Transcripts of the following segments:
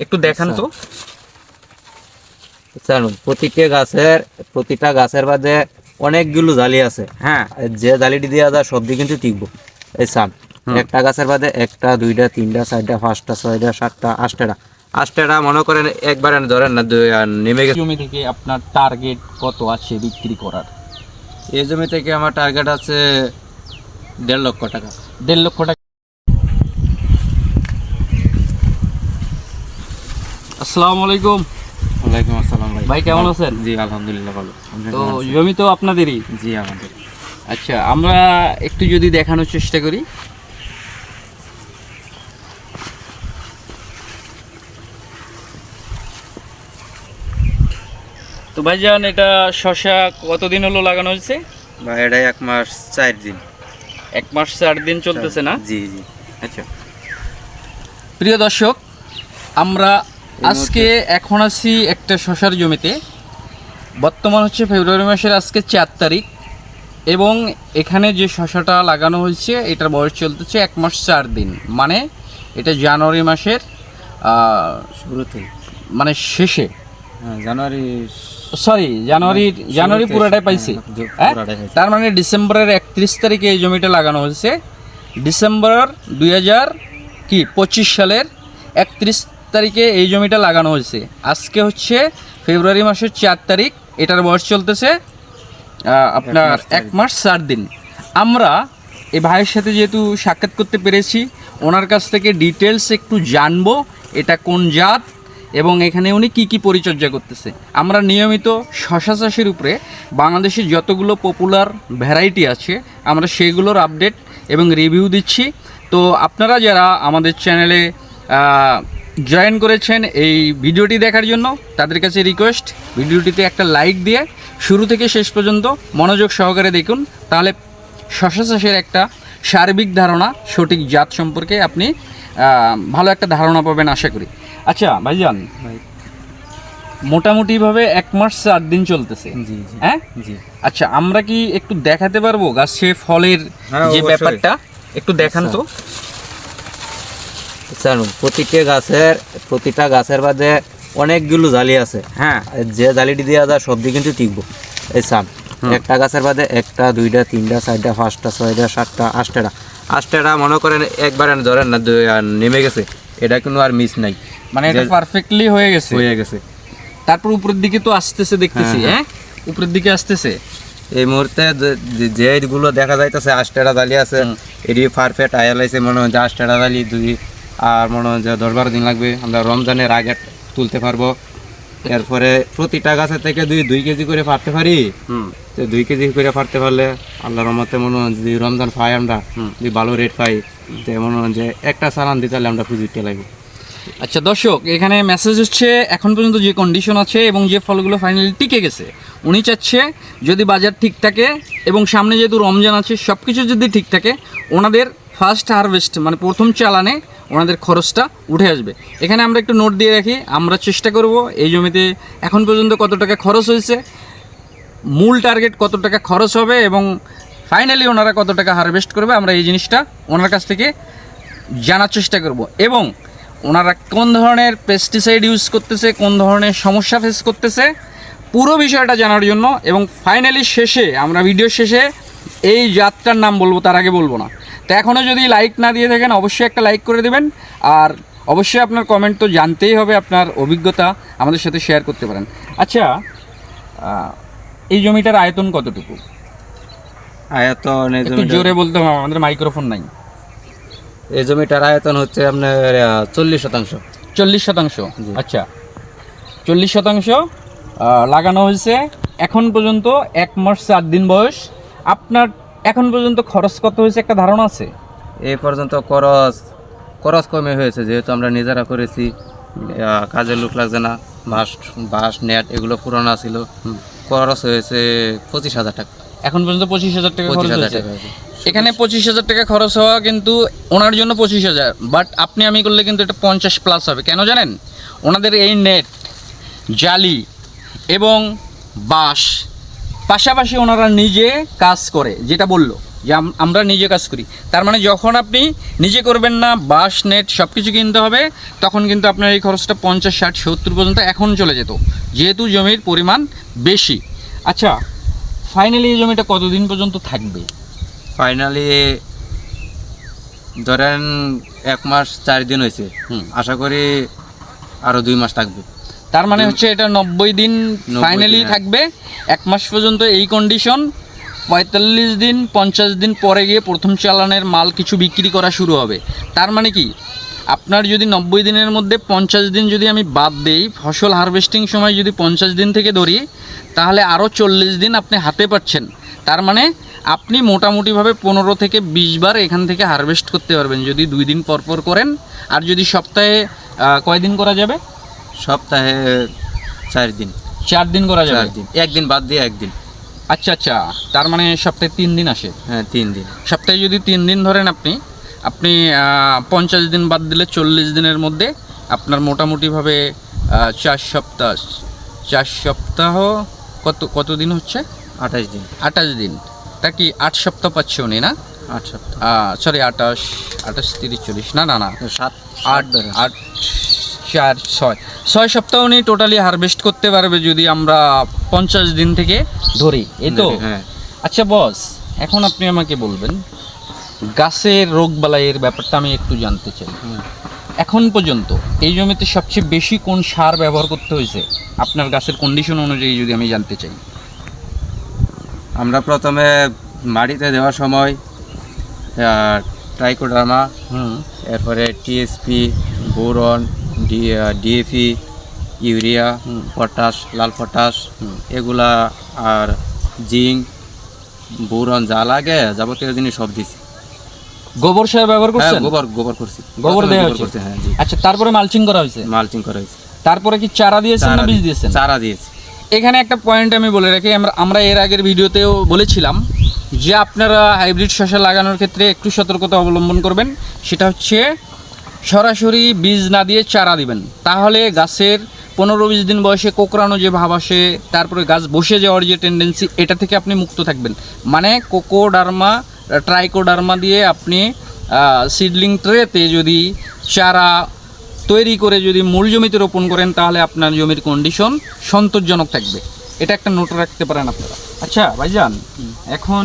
একটু দেখান তো। জানুন প্রতিটা গাছের প্রতিটা গাছের বাদে অনেকগুলো জালি আছে। হ্যাঁ। যে জালিটি দেওয়া যায় সব দিয়ে কিন্তু টিকবো এই সান একটা গাছের বাদে একটা দুইটা তিনটা চারটা পাঁচটা ছয়টা সাতটা আটটা। আটটা মনে করেন একবারে ধরেন না নেমে গেছে। জমি থেকে আপনার টার্গেট কত আছে বিক্রি করার? এই জমি থেকে আমার টার্গেট আছে দেড় লক্ষ টাকা। দেড় লক্ষ টাকা। আসসালামু আলাইকুম। ওয়ালাইকুম আসসালাম ভাই। ভাই কেমন আছেন? জি আলহামদুলিল্লাহ ভালো। তো জমি তো আপনাদেরই? জি আমাদের আচ্ছা আমরা একটু যদি দেখানোর চেষ্টা করি। তো ভাইজান এটা শশা কতদিন হলো লাগানো হয়েছে? ভাই এটা এক মাস চার দিন। এক মাস চার দিন চলতেছে না? জি জি। আচ্ছা। প্রিয় দর্শক আমরা আজকে এখন আছি একটা শশার জমিতে। বর্তমান হচ্ছে ফেব্রুয়ারি মাসের আজকে চার তারিখ। এবং এখানে যে শশাটা লাগানো হয়েছে এটার বয়স চলতেছে এক মাস চার দিন। মানে এটা জানুয়ারি মাসের শুরুতে মানে শেষে। হ্যাঁ জানুয়ারি সরি জানুয়ারি জানুয়ারি শুরুতে, পুরাটাই পাইছি। হ্যাঁ, হ্যাঁ? পুরাটাই পাইছি। তার মানে ডিসেম্বরের একত্রিশ তারিখে এই জমিটা লাগানো হয়েছে। ডিসেম্বর দুই হাজার কি পঁচিশ সালের একত্রিশ তারিখে এই জমিটা লাগানো হয়েছে। আজকে হচ্ছে ফেব্রুয়ারি মাসের চার তারিখ এটার বয়স চলতেছে আপনার এক মাস চার দিন। আমরা এই ভাইয়ের সাথে যেহেতু সাক্ষাৎ করতে পেরেছি ওনার কাছ থেকে ডিটেলস একটু জানব এটা কোন জাত এবং এখানে উনি কি কি পরিচর্যা করতেছে। আমরা নিয়মিত শশা চাষের উপরে বাংলাদেশের যতগুলো পপুলার ভ্যারাইটি আছে আমরা সেগুলোর আপডেট এবং রিভিউ দিচ্ছি। তো আপনারা যারা আমাদের চ্যানেলে জয়েন করেছেন এই ভিডিওটি দেখার জন্য তাদের কাছে রিকোয়েস্ট ভিডিওটিতে একটা লাইক দিয়ে শুরু থেকে শেষ পর্যন্ত মনোযোগ সহকারে দেখুন। তাহলে শশা চাষের একটা সার্বিক ধারণা সঠিক জাত সম্পর্কে আপনি ভালো একটা ধারণা পাবেন আশা করি। আচ্ছা ভাইজান ভাই। মোটামুটিভাবে এক মাস চার দিন চলতেছে। হ্যাঁ? আচ্ছা আমরা কি একটু দেখাতে পারব? গাছে ফলের হ্যাঁ, যে ব্যাপারটা একটু দেখান তো। জানুন প্রতিটা গাছের প্রতিটা গাছের বাদে অনেকগুলো জালি আছে। হ্যাঁ। যে জালিটি দেওয়া যায় সব দিয়ে কিন্তু টিকবো। এই সান একটা গাছের বাদে একটা দুইটা তিনটা চারটা পাঁচটা ছয়টা সাতটা আটটা আটটা মনে করেন একবারে ধরেন না নেমে গেছে। এটা কিন্তু আর মিস নাই। মানে এটা পারফেক্টলি হয়ে গেছে। হয়ে গেছে। তারপর উপরের দিকে তো আসতেছে দেখতেছি হ্যাঁ উপরের দিকে আসতেছে। এই মুহূর্তে যেগুলো দেখা যাইতেছে আটটা জালি আছে এটি পারফেক্ট আয়ালাইছে মনে হয় যে আটটা জালি দুই আর মনে হয় যে দশ বারো দিন লাগবে। আমরা রমজানের আগে তুলতে পারব। এরপরে প্রতিটা গাছের থেকে দুই দুই কেজি করে পারতে পারি হুম। তো দুই কেজি করে পারতে পারলে আল্লাহর রহমতে মনে হয় যদি রমজান পাই আমরা যদি ভালো রেট পাই তো মনে হয় যে একটা সালান দিতে হলে আমরা পুজোটা লাগবে। আচ্ছা দর্শক এখানে মেসেজ হচ্ছে এখন পর্যন্ত যে কন্ডিশন আছে এবং যে ফলগুলো ফাইনালি টিকে গেছে উনি চাচ্ছে যদি বাজার ঠিক থাকে এবং সামনে যেহেতু রমজান আছে সব কিছু যদি ঠিক থাকে ওনাদের ফার্স্ট হারভেস্ট মানে প্রথম চালানে ওনাদের খরচটা উঠে আসবে। এখানে আমরা একটু নোট দিয়ে রাখি, আমরা চেষ্টা করব এই জমিতে এখন পর্যন্ত কত টাকা খরচ হয়েছে, মূল টার্গেট কত টাকা খরচ হবে এবং ফাইনালি ওনারা কত টাকা হারভেস্ট করবে, আমরা এই জিনিসটা ওনার কাছ থেকে জানার চেষ্টা করব। এবং ওনারা কোন ধরনের পেস্টিসাইড ইউজ করতেছে, কোন ধরনের সমস্যা ফেস করতেছে, পুরো বিষয়টা জানার জন্য এবং ফাইনালি শেষে, আমরা ভিডিও শেষে এই জাতটার নাম বলব, তার আগে বলব না। তো এখনও যদি লাইক না দিয়ে থাকেন অবশ্যই একটা লাইক করে দেবেন। আর অবশ্যই আপনার কমেন্ট তো জানতেই হবে আপনার অভিজ্ঞতা আমাদের সাথে শেয়ার করতে পারেন। আচ্ছা এই জমিটার আয়তন কতটুকু? আয়তন একটু জোরে বলতে হবে আমাদের মাইক্রোফোন নাই। এই জমিটার আয়তন হচ্ছে আপনার চল্লিশ শতাংশ। চল্লিশ শতাংশ? আচ্ছা। চল্লিশ শতাংশ লাগানো হয়েছে এখন পর্যন্ত এক মাস চার দিন বয়স। আপনার এখন পর্যন্ত খরচ কত হয়েছে একটা ধারণা আছে? এই পর্যন্ত খরচ খরচ কমে হয়েছে যেহেতু আমরা নিজেরা করেছি। কাজের লোক লাগছে না বাঁশ বাস নেট এগুলো পুরোনো ছিল। খরচ হয়েছে পঁচিশ হাজার টাকা। এখন পর্যন্ত পঁচিশ হাজার টাকা পঁচিশ খরচ হাজার টাকা হয়েছে। এখানে পঁচিশ হাজার টাকা খরচ হওয়া কিন্তু ওনার জন্য পঁচিশ হাজার বাট আপনি আমি করলে কিন্তু এটা পঞ্চাশ প্লাস হবে। কেন জানেন? ওনাদের এই নেট জালি এবং বাঁশ পাশাপাশি ওনারা নিজে কাজ করে যেটা বলল যে আমরা নিজে কাজ করি। তার মানে যখন আপনি নিজে করবেন না বাস নেট সব কিছু কিনতে হবে তখন কিন্তু আপনার এই খরচটা পঞ্চাশ ষাট সত্তর পর্যন্ত এখন চলে যেত। যেহেতু জমির পরিমাণ বেশি। আচ্ছা ফাইনালি এই জমিটা কতদিন পর্যন্ত থাকবে? ফাইনালি ধরেন এক মাস চার দিন হয়েছে। হুম। আশা করি আরও দুই মাস থাকবে। তার মানে হচ্ছে এটা নব্বই দিন ফাইনালি হ্যাঁ। থাকবে। এক মাস পর্যন্ত এই কন্ডিশন পঁয়তাল্লিশ দিন পঞ্চাশ দিন পরে গিয়ে প্রথম চালানের মাল কিছু বিক্রি করা শুরু হবে। তার মানে কি? আপনার যদি নব্বই দিনের মধ্যে পঞ্চাশ দিন যদি আমি বাদ দেই ফসল হারভেস্টিং সময় যদি পঞ্চাশ দিন থেকে ধরি তাহলে আরও চল্লিশ দিন আপনি হাতে পাচ্ছেন। তার মানে আপনি মোটামুটিভাবে পনেরো থেকে বিশ বার এখান থেকে হারভেস্ট করতে পারবেন। যদি দুই দিন পর পর করেন আর যদি সপ্তাহে কয়দিন করা যাবে? সপ্তাহে চার দিন। চার দিন করা চার যাবে দিন। একদিন বাদ দিয়ে একদিন। আচ্ছা আচ্ছা। তার মানে সপ্তাহে তিন দিন আসে? হ্যাঁ তিন দিন। সপ্তাহে যদি তিন দিন ধরেন আপনি আপনি পঞ্চাশ দিন বাদ দিলে চল্লিশ দিনের মধ্যে আপনার মোটামুটিভাবে চার সপ্তাহ চার সপ্তাহ কত কত দিন হচ্ছে? আঠাশ দিন। আঠাশ দিন। তা কি আট সপ্তাহ পাচ্ছে উনি না? আট সপ্তাহ। সরি আঠাশ আঠাশ তিরিশ চল্লিশ না না না। সাত আট আট চার ছয়। ছয় সপ্তাহ উনি টোটালি হারভেস্ট করতে পারবে যদি আমরা পঞ্চাশ দিন থেকে ধরি এই তো? হ্যাঁ। আচ্ছা বস এখন আপনি আমাকে বলবেন গাছের রোগ বালাইয়ের ব্যাপারটা আমি একটু জানতে চাই। হুম। এখন পর্যন্ত এই জমিতে সবচেয়ে বেশি কোন সার ব্যবহার করতে হয়েছে? আপনার গাছের কন্ডিশন অনুযায়ী যদি আমি জানতে চাই। আমরা প্রথমে মাটিতে দেওয়ার সময় ট্রাইকোডার্মা হুম। এরপরে TSP boron DAP urea potash লাল পটাশ এগুলা আর জিঙ্ক বোরন যা লাগে যাবতীয় জিনিস সব দিছি। গোবর সার ব্যবহার হ্যাঁ করছেন? গোবর গোবর করছি। গোবর দেওয়া গোবর করছি হ্যাঁ জি। আচ্ছা তারপরে মালচিং করা হয়েছে? মালচিং করা হয়েছে। তারপরে কি চারা দিয়েছেন না বীজ দিয়েছেন? চারা দিয়েছি। এখানে একটা পয়েন্ট আমি বলে রাখি আমরা আমরা এর আগের ভিডিওতেও বলেছিলাম যে আপনারা হাইব্রিড শসা লাগানোর ক্ষেত্রে একটু সতর্কতা অবলম্বন করবেন। সেটা হচ্ছে সরাসরি বীজ না দিয়ে চারা দিবেন। তাহলে গাছের পনেরো বিশ দিন বয়সে কোকড়ানো যে ভাব আসে তারপরে গাছ বসে যাওয়ার যে টেন্ডেন্সি এটা থেকে আপনি মুক্ত থাকবেন। মানে কোকোডার্মা ট্রাইকোডার্মা দিয়ে আপনি সিডলিং ট্রেতে যদি চারা তৈরি করে যদি মূল জমিতে রোপণ করেন তাহলে আপনার জমির কন্ডিশন সন্তোষজনক থাকবে। এটা একটা নোট রাখতে পারেন আপনারা। আচ্ছা ভাইজান এখন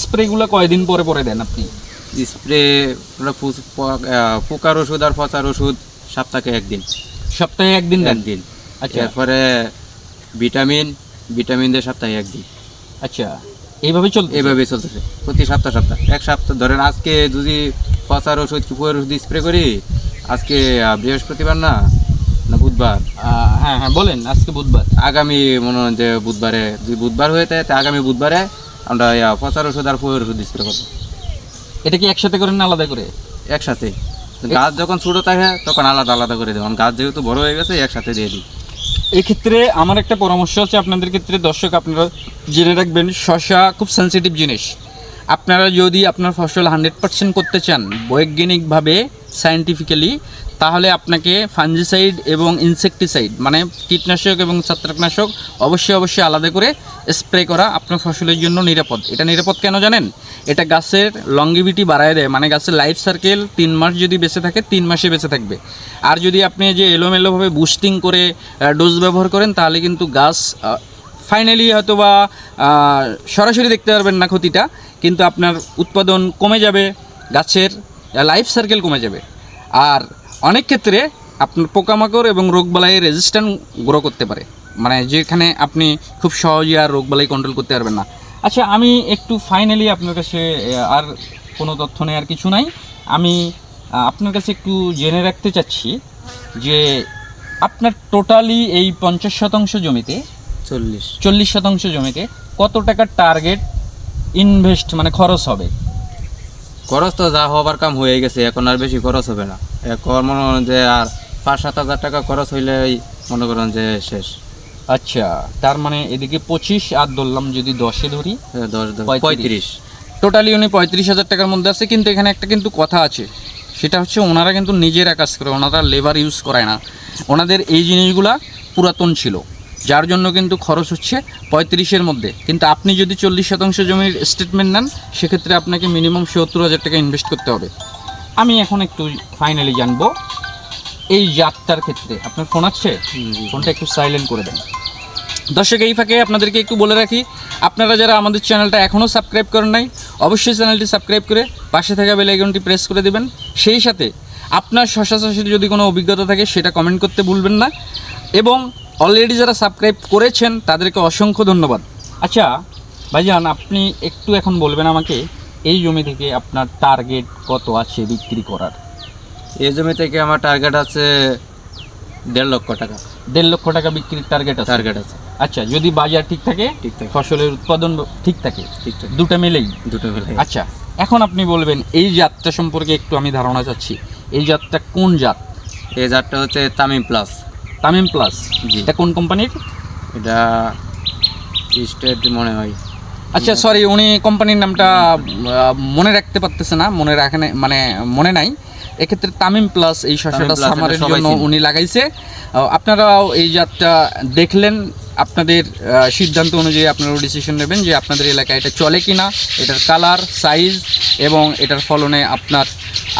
স্প্রেগুলো কয়দিন পরে পরে দেন আপনি? স্প্রে পোকার ওষুধ আর পচার ওষুধ সপ্তাহে একদিন। সপ্তাহে একদিন একদিন। আচ্ছা। এরপরে ভিটামিন ভিটামিন দিয়ে সপ্তাহে একদিন। আচ্ছা। এইভাবে চল এইভাবে চলতেছে। প্রতি সপ্তাহ সপ্তাহ। এক সপ্তাহ ধরেন আজকে যদি পচার ওষুধ চুপের ওষুধ স্প্রে করি আজকে বৃহস্পতিবার না? না বুধবার? হ্যাঁ হ্যাঁ বলেন আজকে বুধবার। আগামী মনে হয় যে বুধবারে যদি বুধবার হয়ে থাকে তা আগামী বুধবারে আমরা পচার ওষুধ আর ফুয়ের ওষুধ স্প্রে করব। এটা কি একসাথে করেন না আলাদা করে? একসাথে। গাছ যখন ছোটো থাকে তখন আলাদা আলাদা করে দেবেন গাছ যেহেতু বড় হয়ে গেছে একসাথে দিয়ে দিই। এক্ষেত্রে আমার একটা পরামর্শ আছে আপনাদের ক্ষেত্রে। দর্শক আপনারা জেনে রাখবেন শশা খুব সেন্সিটিভ জিনিস। আপনারা যদি আপনার ফসল হান্ড্রেড পার্সেন্ট করতে চান বৈজ্ঞানিকভাবে সায়েন্টিফিক্যালি তাহলে আপনাকে ফাঞ্জিসাইড এবং ইনসেকটিসাইড মানে কীটনাশক এবং ছত্রাকনাশক অবশ্যই অবশ্যই আলাদা করে স্প্রে করা আপনার ফসলের জন্য নিরাপদ। এটা নিরাপদ কেন জানেন? এটা গাছের লংগিভিটি বাড়ায় দেয় মানে গাছের লাইফ সার্কেল তিন মাস যদি বেঁচে থাকে, তিন মাসে বেঁচে থাকবে। আর যদি আপনি যে এলোমেলোভাবে বুস্টিং করে ডোজ ব্যবহার করেন, তাহলে কিন্তু গাছ ফাইনালি হয়তো বা সরাসরি দেখতে পারবেন না ক্ষতিটা, কিন্তু আপনার উৎপাদন কমে যাবে, গাছের লাইফ সার্কেল কমে যাবে। আর অনেক ক্ষেত্রে আপনার পোকামাকড় এবং রোগবালাই রেজিস্ট্যান্ট গ্রো করতে পারে। মানে যেখানে আপনি খুব সহজে আর রোগবালাই কন্ট্রোল করতে পারবেন না। আচ্ছা আমি একটু ফাইনালি আপনার কাছে আর কোনো তথ্য নেই আর কিছু নাই। আমি আপনার কাছে একটু জেনে রাখতে চাচ্ছি যে আপনার টোটালি এই পঞ্চাশ শতাংশ জমিতে চল্লিশ। চল্লিশ শতাংশ জমিতে কত টাকার টার্গেট ইনভেস্ট মানে খরচ হবে? খরচ তো যা হবার কাম হয়ে গেছে এখন আর বেশি খরচ হবে না। এখন মনে করেন যে আর পাঁচ সাত হাজার টাকা খরচ হইলেই মনে করেন যে শেষ। আচ্ছা তার মানে এদিকে পঁচিশ আর ধরলাম যদি দশে ধরি দশ। পঁয়ত্রিশ। টোটালি উনি পঁয়ত্রিশ হাজার টাকার মধ্যে আছে কিন্তু এখানে একটা কিন্তু কথা আছে। সেটা হচ্ছে ওনারা কিন্তু নিজেরা কাজ করে ওনারা লেবার ইউজ করায় না। ওনাদের এই জিনিসগুলা পুরাতন ছিল যার জন্য কিন্তু খরচ হচ্ছে পঁয়ত্রিশের মধ্যে। কিন্তু আপনি যদি চল্লিশ শতাংশ জমির স্টেটমেন্ট নেন সেক্ষেত্রে আপনাকে মিনিমাম সত্তর হাজার টাকা ইনভেস্ট করতে হবে। আমি এখন একটু ফাইনালি জানব এই যাত্রার ক্ষেত্রে আপনার ফোন আছে? ফোনটা একটু সাইলেন্ট করে দেন। দর্শক এই ফাঁকে আপনাদেরকে একটু বলে রাখি আপনারা যারা আমাদের চ্যানেলটা এখনও সাবস্ক্রাইব করেন নাই অবশ্যই চ্যানেলটি সাবস্ক্রাইব করে পাশে থাকা বেল আইকনটি প্রেস করে দেবেন। সেই সাথে আপনার শশা চাষের যদি কোনো অভিজ্ঞতা থাকে সেটা কমেন্ট করতে ভুলবেন না। এবং অলরেডি যারা সাবস্ক্রাইব করেছেন তাদেরকে অসংখ্য ধন্যবাদ। আচ্ছা ভাইজান আপনি একটু এখন বলবেন আমাকে এই জমি থেকে আপনার টার্গেট কত আছে বিক্রি করার? এই জমি থেকে আমার টার্গেট আছে দেড় লক্ষ টাকা। দেড় লক্ষ টাকা বিক্রির টার্গেট আছে? টার্গেট আছে। আচ্ছা যদি বাজার ঠিক থাকে ঠিক থাকে। ফসলের উৎপাদন ঠিক থাকে? ঠিক থাকে। দুটো মিলেই? দুটো মিলে আচ্ছা এখন আপনি বলবেন এই জাতটা সম্পর্কে একটু আমি ধারণা চাচ্ছি। এই জাতটা কোন জাত? এই জাতটা হচ্ছে তামিম প্লাস। তামিম প্লাস। জি। এটা কোন কোম্পানির? এটা স্টেট মনে হয়। আচ্ছা সরি উনি কোম্পানির নামটা মনে রাখতে পারতেছে না মনে রাখেন মানে মনে নাই। এক্ষেত্রে তামিম প্লাস এই Plus সামারের জন্য উনি লাগাইছে। আপনারাও এই জাতটা দেখলেন আপনাদের সিদ্ধান্ত অনুযায়ী আপনারাও ডিসিশন নেবেন যে আপনাদের এলাকায় এটা চলে কি না এটার কালার সাইজ এবং এটার ফলনে আপনার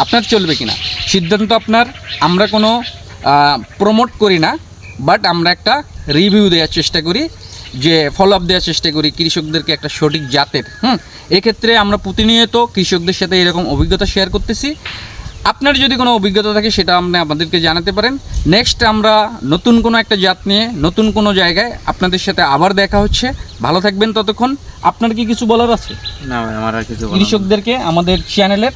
আপনার চলবে কিনা। সিদ্ধান্ত আপনার আমরা কোনো প্রমোট করি না বাট আমরা একটা রিভিউ দেওয়ার চেষ্টা করি। যে ফলো আপ দেওয়ার চেষ্টা করি কৃষকদেরকে একটা সঠিক জাতের হুম? এক্ষেত্রে আমরা প্রতিনিয়ত কৃষকদের সাথে এরকম অভিজ্ঞতা শেয়ার করতেছি। আপনার যদি কোনো অভিজ্ঞতা থাকে সেটা আপনি আমাদেরকে জানাতে পারেন। নেক্সট আমরা নতুন কোনো একটা জাত নিয়ে নতুন কোনো জায়গায় আপনাদের সাথে আবার দেখা হচ্ছে। ভালো থাকবেন ততক্ষণ। আপনার কি কিছু বলার আছে? না আমার আর কিছু কৃষকদেরকে আমাদের চ্যানেলের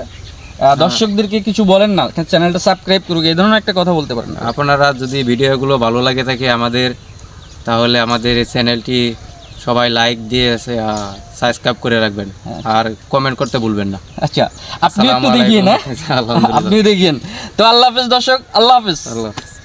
দর্শকদেরকে কিছু বলেন না। চ্যানেলটা সাবস্ক্রাইব করুক এই ধরনের একটা কথা বলতে পারেন। আপনারা যদি ভিডিওগুলো ভালো লাগে থাকে আমাদের তাহলে আমাদের এই চ্যানেলটি সবাই লাইক দিয়ে সাবস্ক্রাইব করে রাখবেন। আর কমেন্ট করতে ভুলবেন না। আচ্ছা আপনি একটু দেখিয়ে না? আপনি দেখিয়েন। তো আল্লাহ হাফেজ দর্শক আল্লাহ হাফেজ। আল্লাহ হাফেজ।